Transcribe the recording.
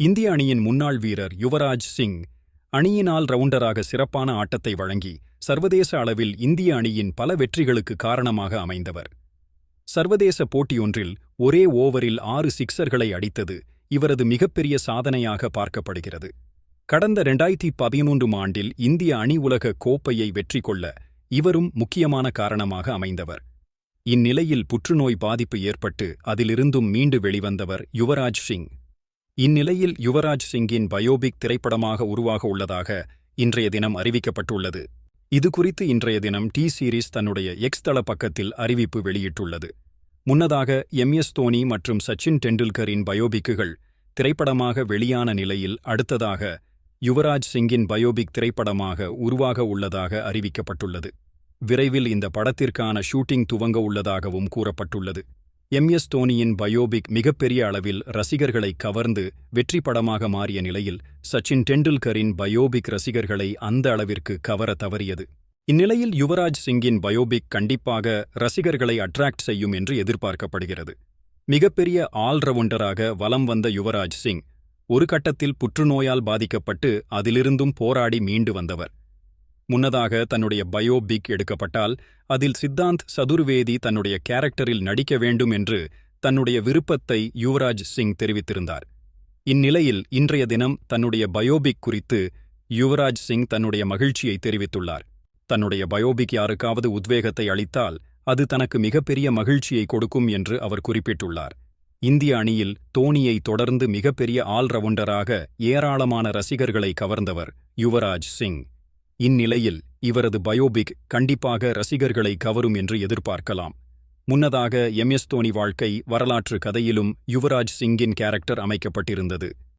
இந்திய அணியின் முன்னாள் வீரர் யுவராஜ் சிங் அணியினால் ரவுண்டராக சிறப்பான ஆட்டத்தை வழங்கி சர்வதேச அளவில் இந்திய அணியின் பல வெற்றிகளுக்கு காரணமாக அமைந்தவர். சர்வதேச போட்டியொன்றில் ஒரே ஓவரில் ஆறு சிக்சர்களை அடித்தது இவரது மிகப்பெரிய சாதனையாக பார்க்கப்படுகிறது. கடந்த இரண்டாயிரத்தி பதிமூன்றும் ஆண்டில் இந்திய அணி உலக கோப்பையை வெற்றி கொள்ள இவரும் முக்கியமான காரணமாக அமைந்தவர். இந்நிலையில் புற்றுநோய் பாதிப்பு ஏற்பட்டு அதிலிருந்தும் மீண்டு வெளிவந்தவர் யுவராஜ் சிங். இந்நிலையில் யுவராஜ் சிங்கின் பயோபிக் திரைப்படமாக உருவாக உள்ளதாக இன்றைய தினம் அறிவிக்கப்பட்டுள்ளது. இது குறித்து இன்றைய தினம் டி சீரிஸ் தன்னுடைய எக்ஸ் தள பக்கத்தில் அறிவிப்பு வெளியிட்டுள்ளது. முன்னதாக எம் எஸ் தோனி மற்றும் சச்சின் டெண்டுல்கரின் பயோபிக்குகள் திரைப்படமாக வெளியான நிலையில் அடுத்ததாக யுவராஜ் சிங்கின் பயோபிக் திரைப்படமாக உருவாக உள்ளதாக அறிவிக்கப்பட்டுள்ளது. விரைவில் இந்த படத்திற்கான ஷூட்டிங் துவங்க உள்ளதாகவும் கூறப்பட்டுள்ளது. எம் எஸ் தோனியின் பயோபிக் மிகப்பெரிய அளவில் ரசிகர்களை கவர்ந்து வெற்றி படமாக மாறிய நிலையில் சச்சின் டெண்டுல்கரின் பயோபிக் ரசிகர்களை அந்த அளவிற்கு கவர தவறியது. இந்நிலையில் யுவராஜ் சிங்கின் பயோபிக் கண்டிப்பாக ரசிகர்களை அட்ராக்ட் செய்யும் என்று எதிர்பார்க்கப்படுகிறது. மிகப்பெரிய ஆல்ரவுண்டராக வலம் வந்த யுவராஜ் சிங் ஒரு கட்டத்தில் புற்றுநோயால் பாதிக்கப்பட்டு அதிலிருந்தும் போராடி மீண்டு வந்தவர். முன்னதாக தன்னுடைய பயோபிக் எடுக்கப்பட்டால் அதில் சித்தாந்த் சதுர்வேதி தன்னுடைய கேரக்டரில் நடிக்க வேண்டும் என்று தன்னுடைய விருப்பத்தை யுவராஜ் சிங் தெரிவித்திருந்தார். இந்நிலையில் இன்றைய தினம் தன்னுடைய பயோபிக் குறித்து யுவராஜ் சிங் தன்னுடைய மகிழ்ச்சியை தெரிவித்துள்ளார். தன்னுடைய பயோபிக் யாருக்காவது உத்வேகத்தை அளித்தால் அது தனக்கு மிகப்பெரிய மகிழ்ச்சியை கொடுக்கும் என்று அவர் குறிப்பிட்டுள்ளார். இந்திய அணியில் தோனியை தொடர்ந்து மிகப்பெரிய ஆல்ரவுண்டராக ஏராளமான ரசிகர்களை கவர்ந்தவர் யுவராஜ் சிங். இந்நிலையில் இவரது பயோபிக் கண்டிப்பாக ரசிகர்களை கவரும் என்று எதிர்பார்க்கலாம். முன்னதாக எம் எஸ் தோனி வாழ்க்கை வரலாற்று கதையிலும் யுவராஜ் சிங்கின் கேரக்டர் அமைக்கப்பட்டிருந்தது.